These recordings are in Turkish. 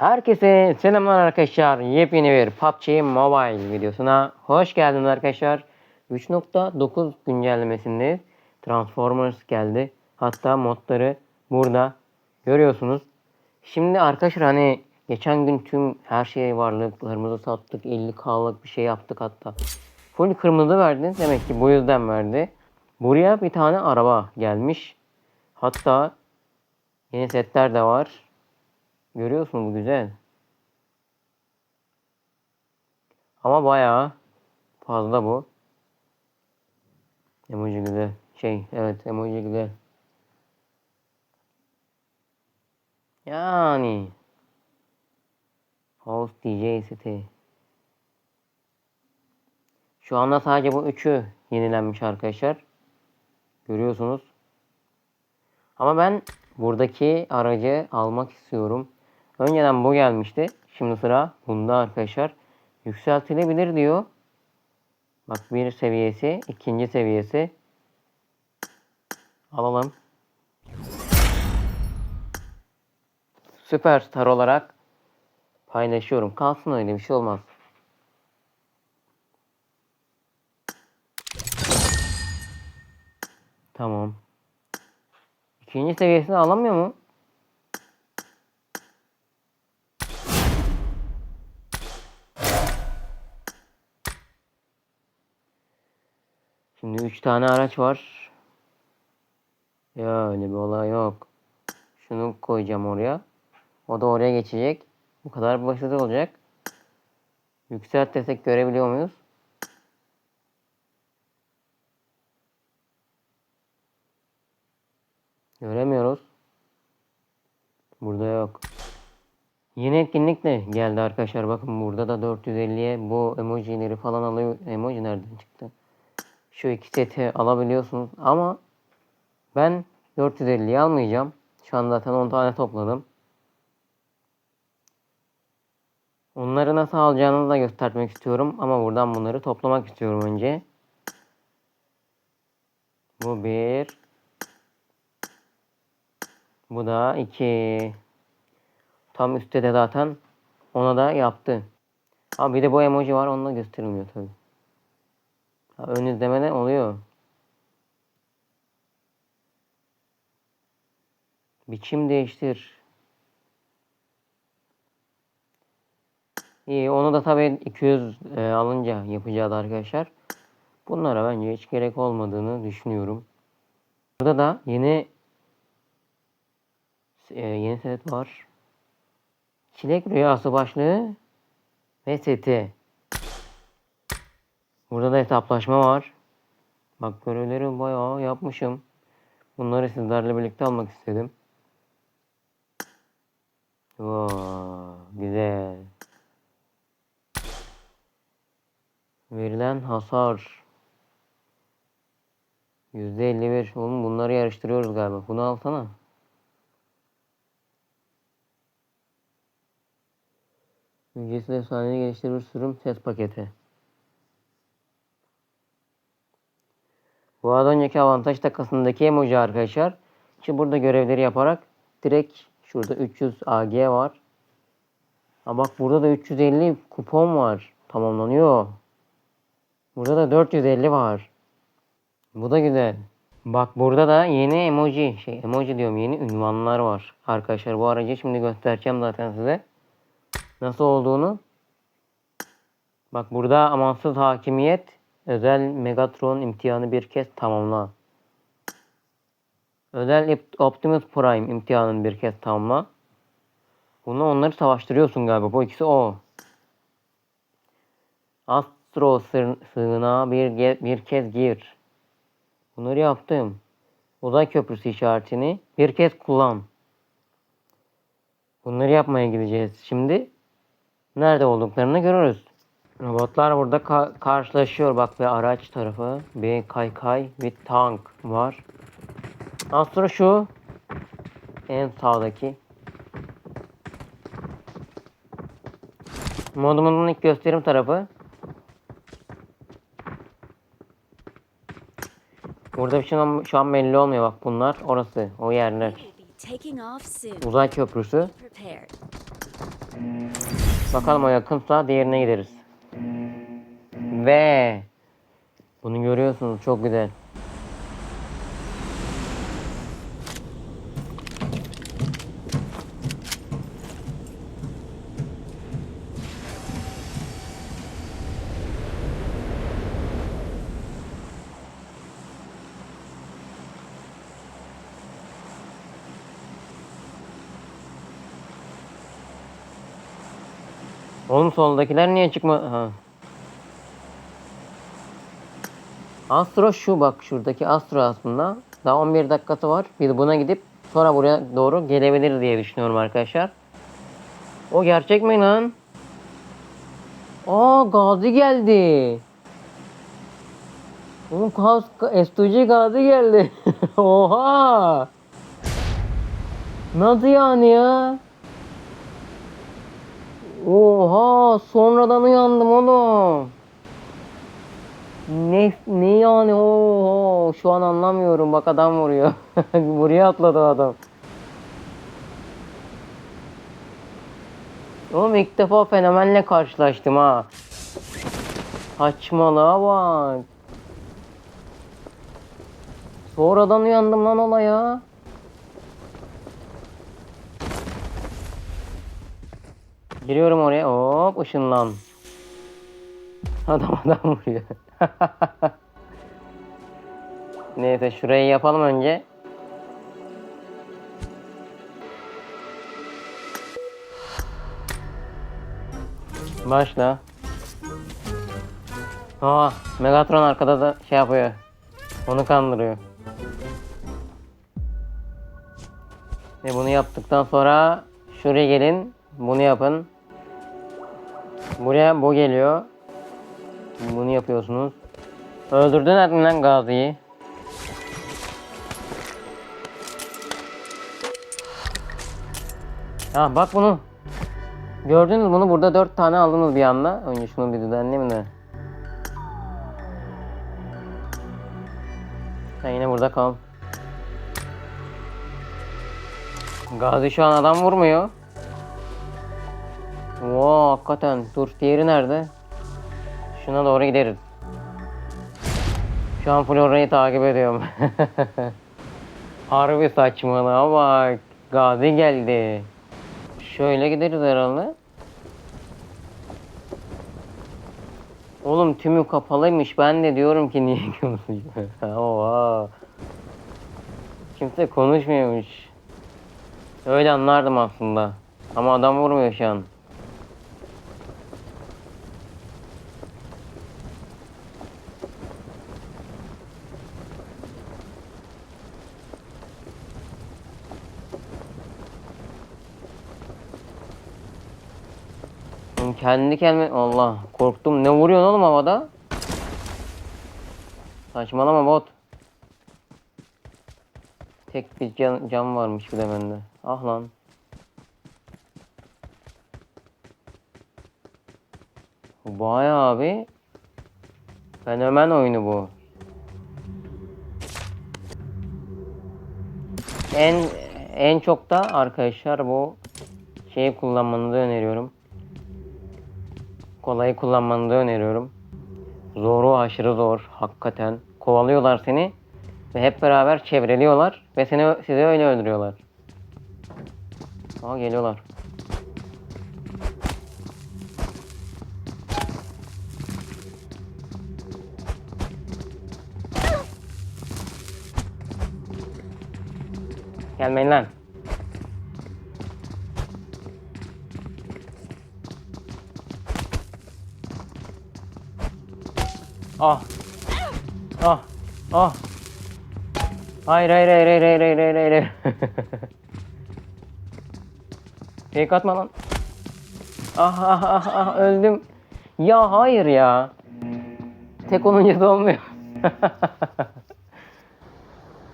Herkese selamlar arkadaşlar. Yepyeni bir PUBG Mobile videosuna hoş geldiniz arkadaşlar. 3.9 güncellemesinde Transformers geldi. Hatta modları burada görüyorsunuz. Şimdi arkadaşlar hani geçen gün tüm her şey varlıklarımızı sattık. 50k'lık bir şey yaptık hatta. Full kırmızı verdi. Demek ki bu yüzden verdi. Buraya bir tane araba gelmiş. Hatta yeni setler de var. Görüyorsun bu güzel. Ama bayağı fazla bu. Emoji güzel. Şey evet emoji güzel. Yani. House DJ City. Şu anda sadece bu üçü yenilenmiş arkadaşlar. Görüyorsunuz. Ama ben buradaki aracı almak istiyorum. Önceden bu gelmişti. Şimdi sıra bunda arkadaşlar. Yükseltilebilir diyor. Bak bir seviyesi, ikinci seviyesi. Alalım. Süperstar olarak paylaşıyorum. Kalsın öyle bir şey olmaz. Tamam. İkinci seviyesini alamıyor mu? Şimdi 3 tane araç var. Ya öyle bir olay yok. Şunu koyacağım oraya. O da oraya geçecek. Bu kadar basit olacak. Yükselt desek görebiliyor muyuz? Göremiyoruz. Burada yok. Yeni etkinlik de geldi arkadaşlar. Bakın burada da 450'ye bu emojileri falan alıyor. Emoji nereden çıktı? Şu iki seti alabiliyorsunuz. Ama ben 450'yi almayacağım. Şu an zaten 10 tane topladım. Onları nasıl alacağınızı da göstermek istiyorum. Ama buradan bunları toplamak istiyorum önce. Bu bir. Bu da 2. Tam üstte de zaten ona da yaptı. Ama bir de bu emoji var onu da gösterilmiyor tabi. Ön izlemede oluyor. Biçim değiştir. İyi onu da tabi 200 e, alınca yapacağız arkadaşlar. Bunlara bence hiç gerek olmadığını düşünüyorum. Burada da yeni e, yeni set var. Çilek rüyası başlığı ve seti. Burada da hesaplaşma var. Bak görevleri bayağı yapmışım. Bunları sizlerle birlikte almak istedim. Oo, güzel. Verilen hasar. %51. Oğlum bunları yarıştırıyoruz galiba. Bunu alsana. Ücretsiz efsanevi geliştirir sürüm ses paketi. Bu az önceki avantaj takasındaki emoji arkadaşlar. Şimdi burada görevleri yaparak direkt şurada 300 AG var. Ha bak burada da 350 kupon var. Tamamlanıyor. Burada da 450 var. Bu da güzel. Bak burada da yeni emoji, şey emoji diyorum yeni ünvanlar var. Arkadaşlar bu aracı şimdi göstereceğim zaten size. Nasıl olduğunu. Bak burada amansız hakimiyet özel Megatron imtihanı bir kez tamamla. Özel Optimus Prime imtihanını bir kez tamamla. Bunu onları savaştırıyorsun galiba. Bu ikisi o. Astro sığınağa bir, bir kez gir. Bunları yaptım. Uzay köprüsü işaretini bir kez kullan. Bunları yapmaya gideceğiz. Şimdi nerede olduklarını görürüz. Robotlar burada ka- karşılaşıyor. Bak ve araç tarafı. Bir kaykay bir tank var. Astro şu. En sağdaki. Modumun ilk gösterim tarafı. Burada bir şey şu an belli olmuyor bak bunlar. Orası o yerler. Uzay köprüsü. Bakalım o yakınsa diğerine gideriz. Ve bunu görüyorsunuz çok güzel. Oğlum soldakiler niye çıkma... Ha. Astro şu bak şuradaki Astro aslında. Daha 11 dakikası var. Bir buna gidip sonra buraya doğru gelebilir diye düşünüyorum arkadaşlar. O gerçek mi lan? Aa Gazi geldi. Oğlum Gaz, S2G Gazi geldi. Oha. Nasıl yani ya? Oha sonradan uyandım oğlum. Ne ne yani oho şu an anlamıyorum bak adam vuruyor. Buraya atladı adam. Oğlum ilk defa fenomenle karşılaştım ha. Saçmalığa bak. Sonradan uyandım lan olaya. Giriyorum oraya. Hop ışınlan. Adam adam vuruyor. Neyse şurayı yapalım önce. Başla. Aa, Megatron arkada da şey yapıyor. Onu kandırıyor. Ve bunu yaptıktan sonra şuraya gelin. Bunu yapın. Buraya bu geliyor. Bunu yapıyorsunuz. Öldürdün mü lan Gazi'yi? Ha bak bunu. Gördünüz bunu burada dört tane aldınız bir anda. Önce şunu bir düzenleyeyim de. Sen yine burada kal. Gazi şu an adam vurmuyor. Oo hakikaten. Dur diğeri nerede? Şuna doğru gideriz. Şu an Flora'yı takip ediyorum. Harbi saçmalığa bak. Gazi geldi. Şöyle gideriz herhalde. Oğlum tümü kapalıymış. Ben de diyorum ki niye konuşuyor? Oha. Kimse konuşmuyormuş. Öyle anlardım aslında. Ama adam vurmuyor şu an. Oğlum Kendi kendime Allah korktum. Ne vuruyorsun oğlum havada? Saçmalama bot. Tek bir can, can varmış bir de bende. Ah lan. Bayağı abi. Fenomen oyunu bu. En en çok da arkadaşlar bu şeyi kullanmanızı öneriyorum. Kolayı kullanmanı da öneriyorum. Zoru aşırı zor hakikaten. Kovalıyorlar seni ve hep beraber çevreliyorlar ve seni sizi öyle öldürüyorlar. Aa geliyorlar. Gelmeyin lan. Ah. Ah. Ah. Hayır hayır hayır hayır hayır hayır hayır hayır. Fake atma lan. Ah ah ah ah öldüm. Ya hayır ya. Tek olunca da olmuyor.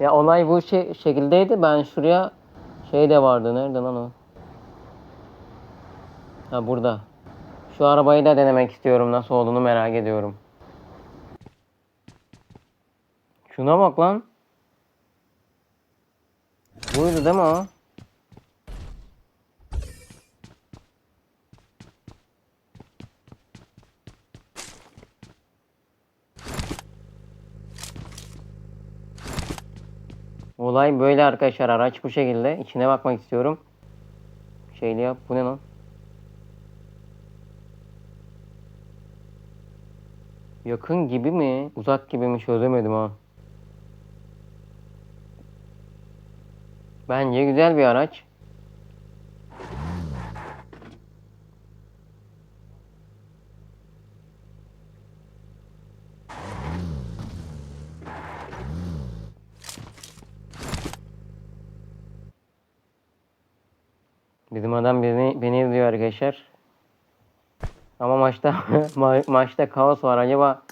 ya olay bu şey, şekildeydi. Ben şuraya şey de vardı. Nerede lan o? Ha burada. Şu arabayı da denemek istiyorum. Nasıl olduğunu merak ediyorum. Şuna bak lan. Buydu değil mi o? Olay böyle arkadaşlar. Araç bu şekilde. İçine bakmak istiyorum. Şeyli yap. Bu ne lan? Yakın gibi mi? Uzak gibi mi? Çözemedim ha. Bence güzel bir araç. Bizim adam beni, beni izliyor arkadaşlar. Ama maçta ma- maçta kaos var. Acaba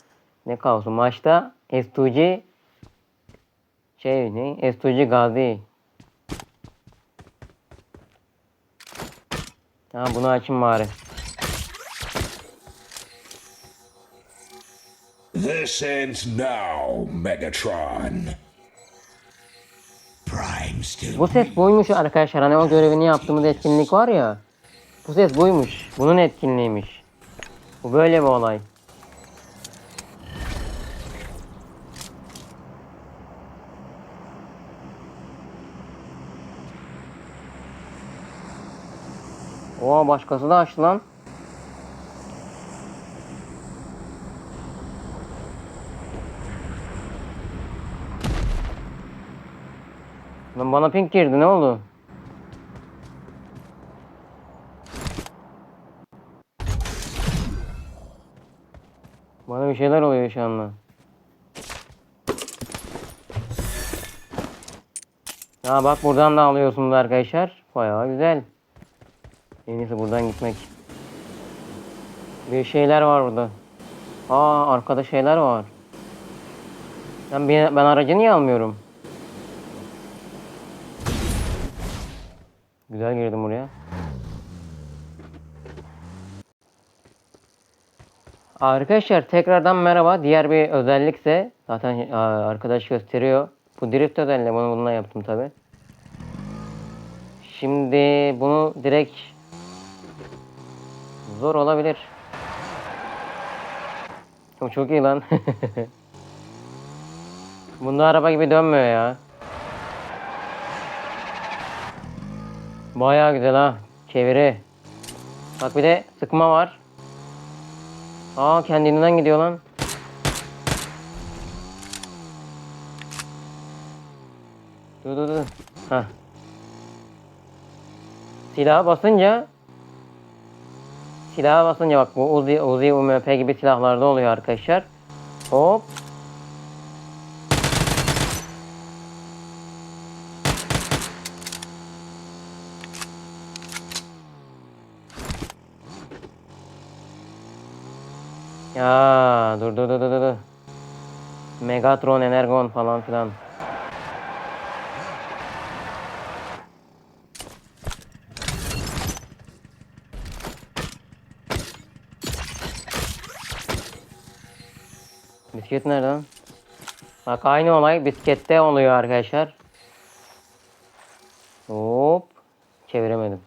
ne kaosu? Maçta S2G şey ne? S2G Gazi. Ha bunu açayım bari. This ends now, Megatron. Prime still Bu ses buymuş arkadaşlar. Hani o görevini yaptığımız etkinlik var ya. Bu ses buymuş. Bunun etkinliğiymiş. Bu böyle bir olay. Oo başkası da açtı lan. Lan bana pink girdi ne oldu? Bana bir şeyler oluyor şu anda. Ha bak buradan da alıyorsunuz arkadaşlar. Bayağı güzel. En iyisi buradan gitmek. Bir şeyler var burada. Aa arkada şeyler var. Ben, ben aracı niye almıyorum? Güzel girdim buraya. Arkadaşlar tekrardan merhaba. Diğer bir özellikse zaten aa, arkadaş gösteriyor. Bu drift özelliği bunu bununla yaptım tabi. Şimdi bunu direkt zor olabilir. Çok, çok iyi lan. Bunda araba gibi dönmüyor ya. Bayağı güzel ha. Çeviri. Bak bir de sıkma var. Aa kendinden gidiyor lan. Dur dur dur. Hah. Silaha basınca Silaha basınca bak bu Uzi, Uzi UMP gibi silahlarda oluyor arkadaşlar. Hop. Ya dur dur dur dur dur. Megatron, Energon falan filan. Bisiklet nerede lan? Bak aynı olay bisiklette oluyor arkadaşlar. Hop. Çeviremedim.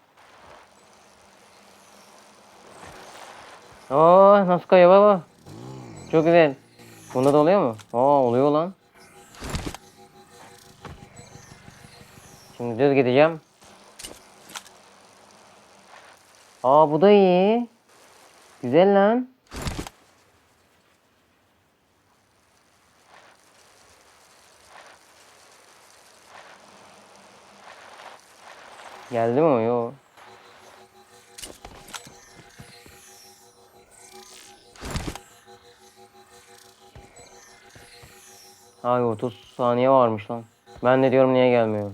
Aa nasıl kayıyor baba? Çok güzel. Bunda da oluyor mu? Aa oluyor lan. Şimdi düz gideceğim. Aa bu da iyi. Güzel lan. Geldi mi o? Yo. Ay 30 saniye varmış lan. Ben de diyorum niye gelmiyor.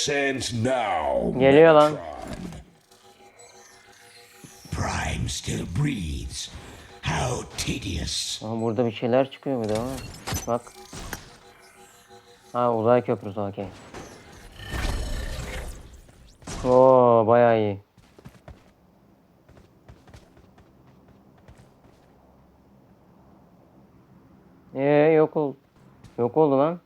descends now. Geliyor lan. Prime still breathes. How tedious. Ama burada bir şeyler çıkıyor bir de ama. Bak. Ha uzay köprüsü okey. Oo bayağı iyi. Ee yok ol. Yok oldu lan.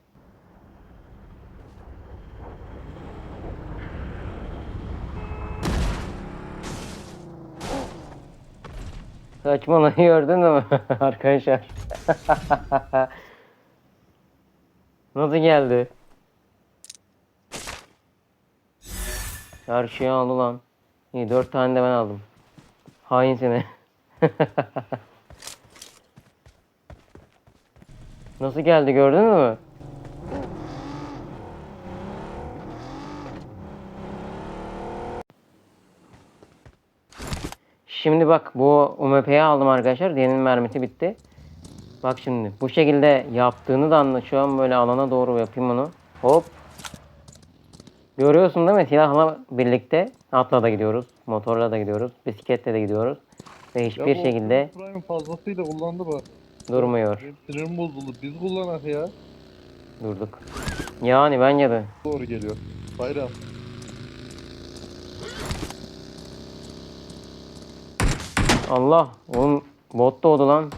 Saçmalayı gördün mü arkadaşlar? Nasıl geldi? Her şeyi aldı lan. İyi dört tane de ben aldım. Hain seni. Nasıl geldi gördün mü? Şimdi bak bu UMP'yi aldım arkadaşlar. Diğerinin mermisi bitti. Bak şimdi bu şekilde yaptığını da anla. Şu an böyle alana doğru yapayım onu. Hop. Görüyorsun değil mi? Silahla birlikte atla da gidiyoruz. Motorla da gidiyoruz. Bisikletle de gidiyoruz. Ve hiçbir bu şekilde Prime fazlasıyla kullandı bak. durmuyor. Sinirim bozuldu. Biz kullanak ya. Durduk. Yani bence de. Doğru geliyor. Bayram. Allah. Oğlum bot doğdu lan.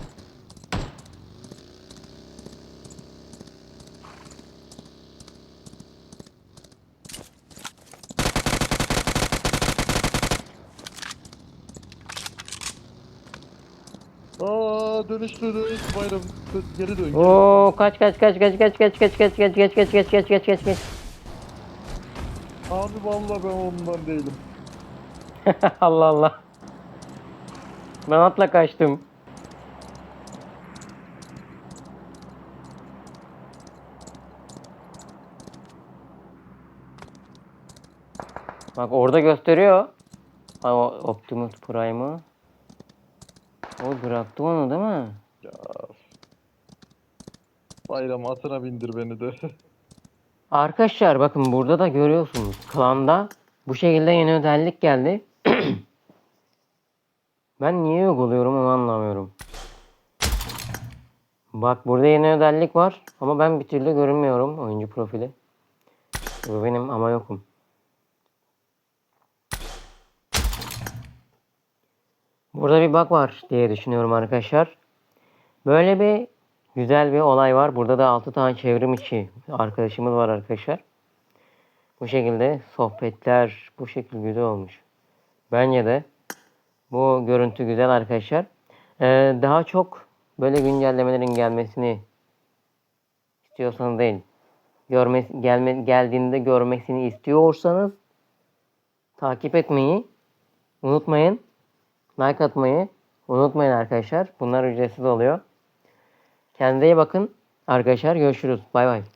Aa dönüştü dönüştü bayram. Geri dön. Oo kaç kaç kaç kaç kaç kaç kaç kaç kaç kaç kaç kaç kaç kaç kaç kaç. Abi vallahi ben ondan değilim. Allah Allah. Ben atla kaçtım. Bak orada gösteriyor. O Optimus Prime'ı. O bıraktı onu değil mi? Ya. Bayram atına bindir beni de. Arkadaşlar bakın burada da görüyorsunuz. Klanda bu şekilde yeni özellik geldi. ben niye yok oluyorum onu anlamıyorum. Bak burada yeni özellik var ama ben bir türlü görünmüyorum oyuncu profili. Bu benim ama yokum. Burada bir bug var diye düşünüyorum arkadaşlar. Böyle bir güzel bir olay var. Burada da 6 tane çevrim içi arkadaşımız var arkadaşlar. Bu şekilde sohbetler bu şekilde güzel olmuş. Bence de bu görüntü güzel arkadaşlar. Ee, daha çok böyle güncellemelerin gelmesini istiyorsanız değil. Görmesi, gelme, geldiğinde görmesini istiyorsanız takip etmeyi unutmayın. Like atmayı unutmayın arkadaşlar. Bunlar ücretsiz oluyor. Kendinize iyi bakın. Arkadaşlar görüşürüz. Bay bay.